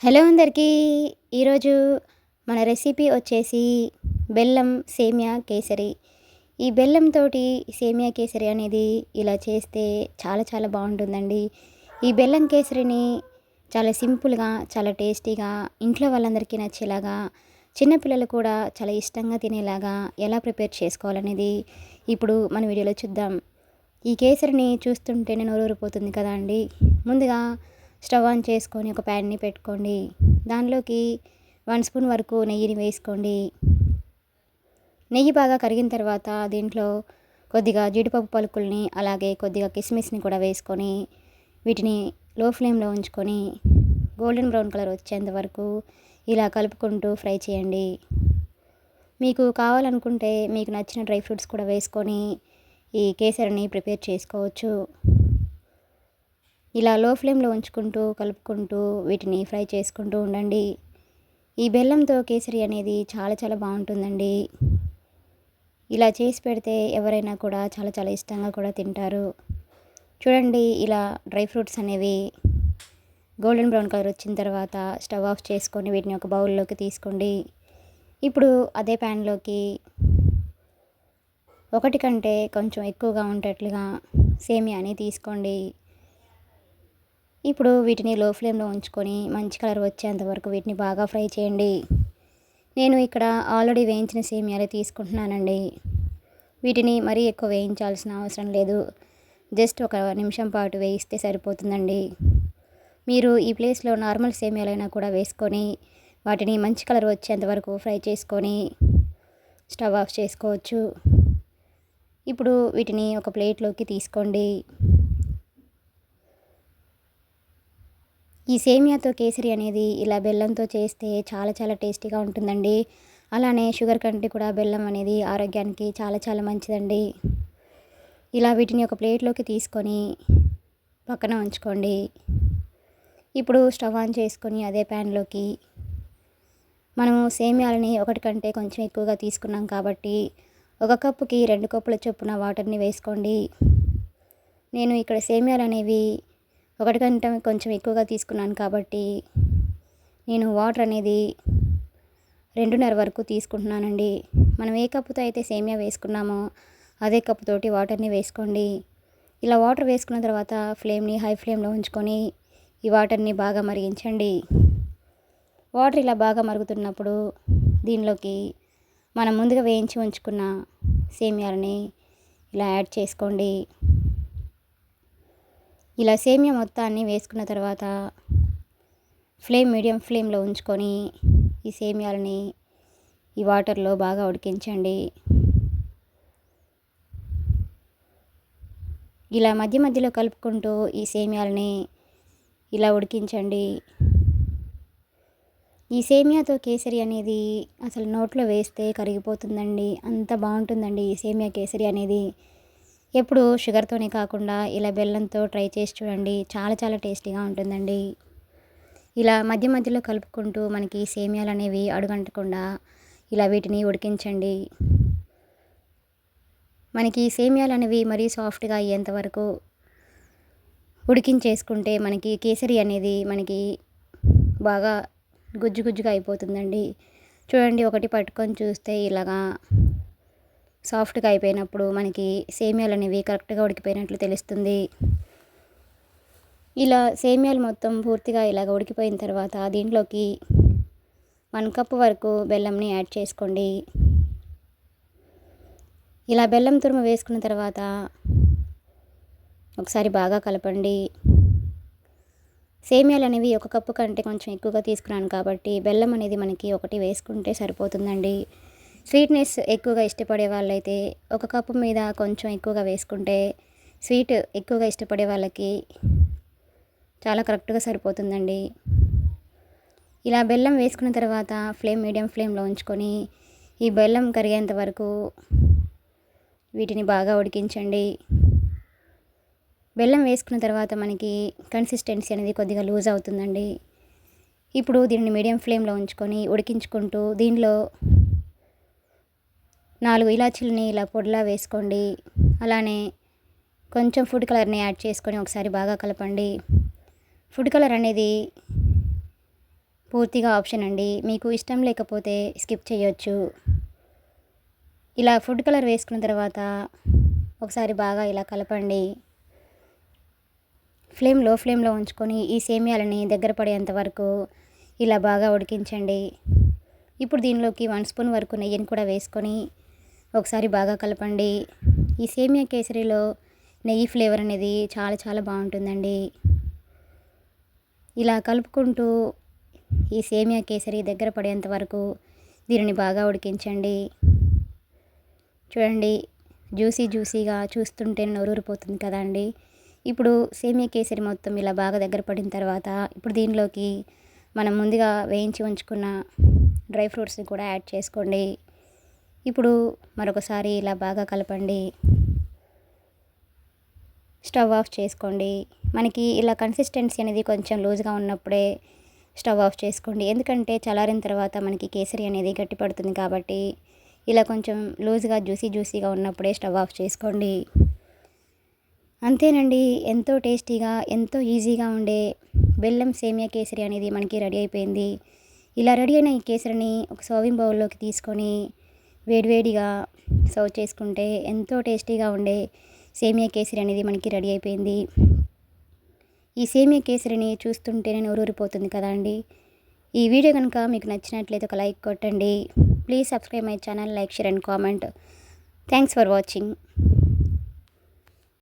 Hello అందరికీ. ఈరోజు మన రెసిపీ వచ్చేసి బెల్లం సేమియా కేసరి. ఈ బెల్లంతో సేమియా కేసరి అనేది ఇలా చేస్తే చాలా చాలా బాగుంటుందండి. ఈ బెల్లం కేసరిని చాలా సింపుల్గా చాలా టేస్టీగా ఇంట్లో వాళ్ళందరికీ నచ్చేలాగా చిన్నపిల్లలు కూడా చాలా ఇష్టంగా తినేలాగా ఎలా ప్రిపేర్ చేసుకోవాలనేది ఇప్పుడు మన వీడియోలో చూద్దాం. ఈ కేసరిని చూస్తుంటేనే నోరూరిపోతుంది కదా అండి. ముందుగా స్టవ్ ఆన్ చేసుకొని ఒక ప్యాన్ని పెట్టుకోండి. దానిలోకి వన్ స్పూన్ వరకు నెయ్యిని వేసుకోండి. నెయ్యి బాగా కరిగిన తర్వాత దీంట్లో కొద్దిగా జీడిపప్పు పలుకుల్ని అలాగే కొద్దిగా కిస్మిస్ని కూడా వేసుకొని వీటిని లో ఫ్లేమ్లో ఉంచుకొని గోల్డెన్ బ్రౌన్ కలర్ వచ్చేంత వరకు ఇలా కలుపుకుంటూ ఫ్రై చేయండి. మీకు కావాలనుకుంటే మీకు నచ్చిన డ్రై ఫ్రూట్స్ కూడా వేసుకొని ఈ కేసరిని ప్రిపేర్ చేసుకోవచ్చు. ఇలా లో ఫ్లేమ్లో ఉంచుకుంటూ కలుపుకుంటూ వీటిని ఫ్రై చేసుకుంటూ ఉండండి. ఈ బెల్లంతో కేసరి అనేది చాలా చాలా బాగుంటుందండి. ఇలా చేసి పెడితే ఎవరైనా కూడా చాలా చాలా ఇష్టంగా కూడా తింటారు. చూడండి ఇలా డ్రై ఫ్రూట్స్ అనేవి గోల్డెన్ బ్రౌన్ కలర్ వచ్చిన తర్వాత స్టవ్ ఆఫ్ చేసుకొని వీటిని ఒక బౌల్లోకి తీసుకోండి. ఇప్పుడు అదే ప్యాన్లోకి ఒకటి కంటే కొంచెం ఎక్కువగా ఉండేట్లుగా సేమియాని తీసుకోండి. ఇప్పుడు వీటిని లో ఫ్లేమ్లో ఉంచుకొని మంచి కలర్ వచ్చేంత వరకు వీటిని బాగా ఫ్రై చేయండి. నేను ఇక్కడ ఆల్రెడీ వేయించిన సేమియాలు తీసుకుంటున్నానండి. వీటిని మరీ ఎక్కువ వేయించాల్సిన అవసరం లేదు. జస్ట్ ఒక నిమిషం పాటు వేయిస్తే సరిపోతుందండి. మీరు ఈ ప్లేస్లో నార్మల్ సేమియాలైనా కూడా వేసుకొని వాటిని మంచి కలర్ వచ్చేంత వరకు ఫ్రై చేసుకొని స్టవ్ ఆఫ్ చేసుకోవచ్చు. ఇప్పుడు వీటిని ఒక ప్లేట్లోకి తీసుకోండి. ఈ సేమియాతో కేసరి అనేది ఇలా బెల్లంతో చేస్తే చాలా చాలా టేస్టీగా ఉంటుందండి. అలానే షుగర్ కంటే కూడా బెల్లం అనేది ఆరోగ్యానికి చాలా చాలా మంచిదండి. ఇలా వీటిని ఒక ప్లేట్లోకి తీసుకొని పక్కన ఉంచుకోండి. ఇప్పుడు స్టవ్ ఆన్ చేసుకొని అదే ప్యాన్లోకి మనము సేమియాలని ఒకటి కంటే కొంచెం ఎక్కువగా తీసుకున్నాం కాబట్టి ఒక కప్పుకి రెండు కప్పుల చొప్పున వాటర్ని వేసుకోండి. నేను ఇక్కడ సేమియాలు అనేవి ఒకటి కంటే కొంచెం ఎక్కువగా తీసుకున్నాను కాబట్టి నేను వాటర్ అనేది రెండున్నర వరకు తీసుకుంటున్నానండి. మనం ఏ కప్పుతో అయితే సేమియా వేసుకున్నామో అదే కప్పుతోటి వాటర్ని వేసుకోండి. ఇలా వాటర్ వేసుకున్న తర్వాత ఫ్లేమ్ని హై ఫ్లేమ్లో ఉంచుకొని ఈ వాటర్ని బాగా మరిగించండి. వాటర్ ఇలా బాగా మరుగుతున్నప్పుడు దీనిలోకి మనం ముందుగా వేయించి ఉంచుకున్న సేమియాలని ఇలా యాడ్ చేసుకోండి. ఇలా సేమియా మొత్తాన్ని వేసుకున్న తర్వాత ఫ్లేమ్ మీడియం ఫ్లేమ్లో ఉంచుకొని ఈ సేమియాలని ఈ వాటర్లో బాగా ఉడికించండి. ఇలా మధ్య మధ్యలో కలుపుకుంటూ ఈ సేమియాలని ఇలా ఉడికించండి. ఈ సేమియాతో కేసరి అనేది అసలు నోట్లో వేస్తే కరిగిపోతుందండి. అంత బాగుంటుందండి ఈ సేమియా కేసరి అనేది. ఎప్పుడు షుగర్తోనే కాకుండా ఇలా బెల్లంతో ట్రై చేసి చూడండి. చాలా చాలా టేస్టీగా ఉంటుందండి. ఇలా మధ్య మధ్యలో కలుపుకుంటూ మనకి సేమియాలు అనేవి అడుగంటకుండా ఇలా వీటిని ఉడికించండి. మనకి సేమియాలు అనేవి మరీ సాఫ్ట్గా అయ్యేంత వరకు ఉడికించేసుకుంటే మనకి కేసరి అనేది మనకి బాగా గుజ్జు గుజ్జుగా అయిపోతుందండి. చూడండి ఒకటి పట్టుకొని చూస్తే ఇలాగా సాఫ్ట్గా అయిపోయినప్పుడు మనకి సేమియాలు అనేవి కరెక్ట్గా ఉడికిపోయినట్లు తెలుస్తుంది. ఇలా సేమియాలు మొత్తం పూర్తిగా ఇలాగ ఉడికిపోయిన తర్వాత దీంట్లోకి వన్ కప్ వరకు బెల్లంని యాడ్ చేసుకోండి. ఇలా బెల్లం తురుము వేసుకున్న తర్వాత ఒకసారి బాగా కలపండి. సేమియాలు అనేవి ఒక కప్పు కంటే కొంచెం ఎక్కువగా తీసుకున్నాను కాబట్టి బెల్లం అనేది మనకి ఒకటి వేసుకుంటే సరిపోతుందండి. స్వీట్నెస్ ఎక్కువగా ఇష్టపడే వాళ్ళైతే ఒక కప్పు మీద కొంచెం ఎక్కువగా వేసుకుంటే స్వీట్ ఎక్కువగా ఇష్టపడే వాళ్ళకి చాలా కరెక్ట్గా సరిపోతుందండి. ఇలా బెల్లం వేసుకున్న తర్వాత ఫ్లేమ్ మీడియం ఫ్లేమ్లో ఉంచుకొని ఈ బెల్లం కరిగేంత వరకు వీటిని బాగా ఉడికించండి. బెల్లం వేసుకున్న తర్వాత మనకి కన్సిస్టెన్సీ అనేది కొద్దిగా లూజ్ అవుతుందండి. ఇప్పుడు దీన్ని మీడియం ఫ్లేమ్లో ఉంచుకొని ఉడికించుకుంటూ దీనిలో నాలుగు ఇలాచీలని ఇలా పొడిలా వేసుకోండి. అలానే కొంచెం ఫుడ్ కలర్ని యాడ్ చేసుకొని ఒకసారి బాగా కలపండి. ఫుడ్ కలర్ అనేది పూర్తిగా ఆప్షన్ అండి. మీకు ఇష్టం లేకపోతే స్కిప్ చేయొచ్చు. ఇలా ఫుడ్ కలర్ వేసుకున్న తర్వాత ఒకసారి బాగా ఇలా కలపండి. ఫ్లేమ్లో ఫ్లేమ్లో ఉంచుకొని ఈ సేమియాలని దగ్గర పడేంత వరకు ఇలా బాగా ఉడికించండి. ఇప్పుడు దీనిలోకి వన్ స్పూన్ వరకు నెయ్యిని కూడా వేసుకొని ఒకసారి బాగా కలపండి. ఈ సేమియా కేసరిలో నెయ్యి ఫ్లేవర్ అనేది చాలా చాలా బాగుంటుందండి. ఇలా కలుపుకుంటూ ఈ సేమియా కేసరి దగ్గర పడేంత వరకు దీనిని బాగా ఉడికించండి. చూడండి జ్యూసీ జ్యూసీగా చూస్తుంటే నోరూరిపోతుంది అండి. ఇప్పుడు సేమియా కేసరి మొత్తం ఇలా బాగా దగ్గర పడిన తర్వాత ఇప్పుడు దీనిలోకి మనం ముందుగా వేయించి ఉంచుకున్న డ్రై ఫ్రూట్స్ని కూడా యాడ్ చేసుకోండి. ఇప్పుడు మరొకసారి ఇలా బాగా కలపండి. స్టవ్ ఆఫ్ చేసుకోండి. మనకి ఇలా కన్సిస్టెన్సీ అనేది కొంచెం లూజ్గా ఉన్నప్పుడే స్టవ్ ఆఫ్ చేసుకోండి. ఎందుకంటే చల్లారిన తర్వాత మనకి కేసరి అనేది గట్టిపడుతుంది కాబట్టి ఇలా కొంచెం లూజ్గా జ్యూసీ జ్యూసీగా ఉన్నప్పుడే స్టవ్ ఆఫ్ చేసుకోండి. అంతేనండి. ఎంతో టేస్టీగా ఎంతో ఈజీగా ఉండే బెల్లం సేమియా కేసరి అనేది మనకి రెడీ అయిపోయింది. ఇలా రెడీ అయిన ఈ కేసరిని ఒక సర్వింగ్ బౌల్లోకి తీసుకొని వేడివేడిగా సర్వ్ చేసుకుంటే ఎంతో టేస్టీగా ఉండే సేమియా కేసరి అనేది మనకి రెడీ అయిపోయింది. ఈ సేమియా కేసరిని చూస్తుంటే నేను ఊరూరిపోతుంది కదా అండి. ఈ వీడియో కనుక మీకు నచ్చినట్లయితే ఒక లైక్ కొట్టండి. Please subscribe my channel like share and comment. Thanks for watching.